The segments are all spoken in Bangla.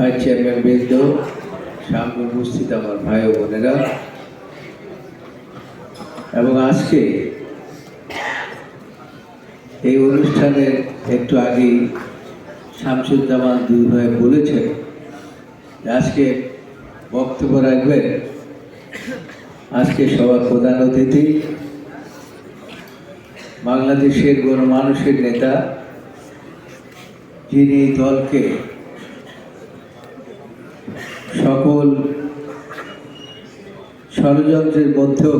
ভাইস চেয়ারম্যান বৃন্দ, সামনে উপস্থিত আমার ভাই ও বোনেরা। এবং আজকে এই অনুষ্ঠানের একটু আগেই শামসুজ্জামান দুই ভাই বলেছেন আজকে বক্তব্য রাখবেন। আজকে সবার প্রধান অতিথি, বাংলাদেশের গণমানুষের নেতা, যিনি দলকে সকল ষড়যন্ত্রের মধ্যেও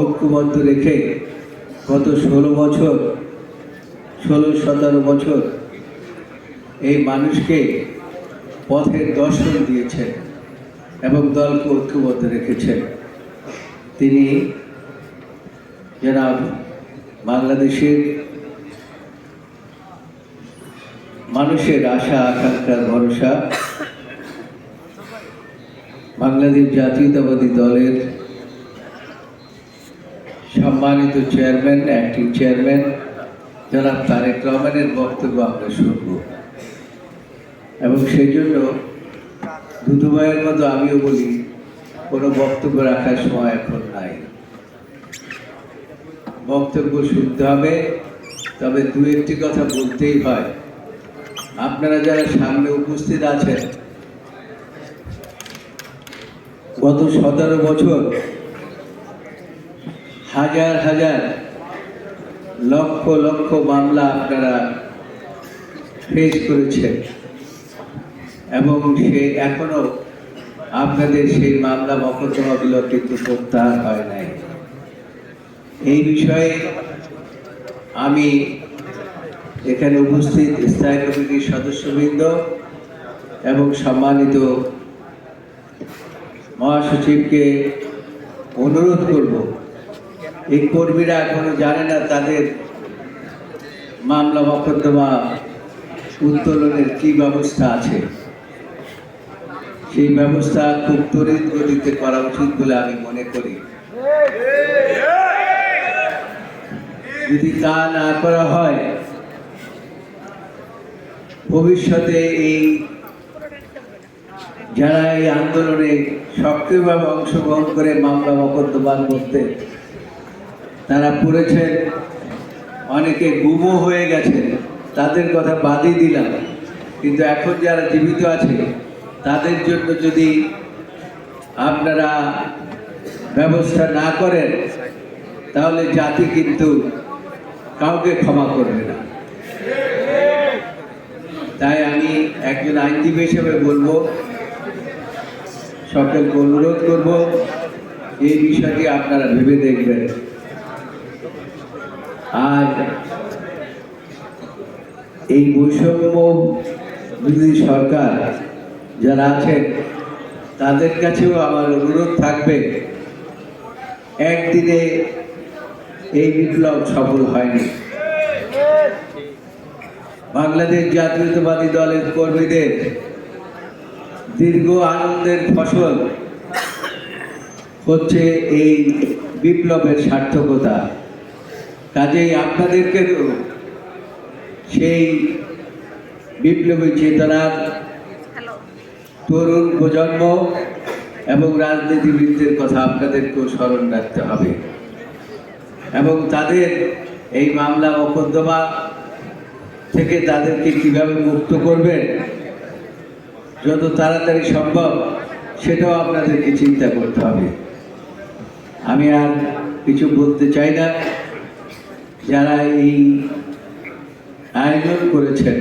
ঐক্যবদ্ধ রেখে গত ষোলো বছর, ষোলো সতেরো বছর এই মানুষকে পথের দর্শন দিয়েছেন এবং দলকে ঐক্যবদ্ধ রেখেছেন। তিনি যারা বাংলাদেশের মানুষের আশা, আকাঙ্ক্ষার ভরসা বাংলাদেশ জাতীয়তাবাদী দলের সম্মানিত চেয়ারম্যান অ্যাক্টিং চেয়ারম্যান জনাব তারেক রহমানের বক্তব্য আমরা শুনব। এবং সেই জন্য দুদুভাইয়ের মতো আমিও বলি, কোনো বক্তব্য রাখার সময় এখন নাই। বক্তব্য শুনতে হবে, তবে দু একটি কথা বলতেই হয়। আপনারা যারা সামনে উপস্থিত আছেন গত সতেরো বছর হাজার হাজার লক্ষ লক্ষ মামলা আপনারা ফেস করেছেন। এবং সে এখনও আপনাদের সেই মামলা মকদ্দমাগুলো কিন্তু প্রত্যাহার হয় নাই। এই বিষয়ে আমি এখানে উপস্থিত স্থায়ী কমিটির সদস্যবৃন্দ এবং সম্মানিত মহাসচিবকে অনুরোধ করব, এই কর্মীরা এখনও জানে না তাদের মামলা মকদ্দমা উত্তোলনের কি ব্যবস্থা আছে। সেই ব্যবস্থা খুব তড়িৎ গতিতে করা উচিত বলে আমি মনে করি। যদি তা না করা হয়, ভবিষ্যতে এই যারা এই আন্দোলনে সক্রিয়ভাবে অংশগ্রহণ করে মামলা মকদ্দমার মধ্যে, তারা পড়েছেন, অনেকে গুমো হয়ে গেছে তাদের কথা বাদই দিলাম। কিন্তু এখন যারা জীবিত আছে, তাদের জন্য যদি আপনারা ব্যবস্থা না করেন, তাহলে জাতি কিন্তু কাউকে ক্ষমা করবে না। তাই আমি একজন আইনজীবী হিসেবে বলব সকলকে অনুরোধ করব, এই বিষয়টি আপনারা ভেবে দেখবেন। আর এই বৈষম্য বিরোধী সরকার যারা আছেন, তাদের কাছেও আমার অনুরোধ থাকবে, একদিনে এই বিপ্লব সফল হয়নি। বাংলাদেশ জাতীয়তাবাদী দলের কর্মীদের দীর্ঘ আনন্দের ফসল হচ্ছে এই বিপ্লবের সার্থকতা। কাজেই আপনাদেরকে সেই বিপ্লবী চেতনার তরুণ প্রজন্ম এবং রাজনীতিবিদদের কথা আপনাদেরকেও স্মরণ রাখতে হবে। এবং তাদের এই মামলা মোকদ্দমা থেকে তাদেরকে কীভাবে মুক্ত করবেন যত তাড়াতাড়ি সম্ভব, সেটাও আপনাদেরকে চিন্তা করতে হবে। আমি আর কিছু বলতে চাই না। যারা এই আয়োজন করেছেন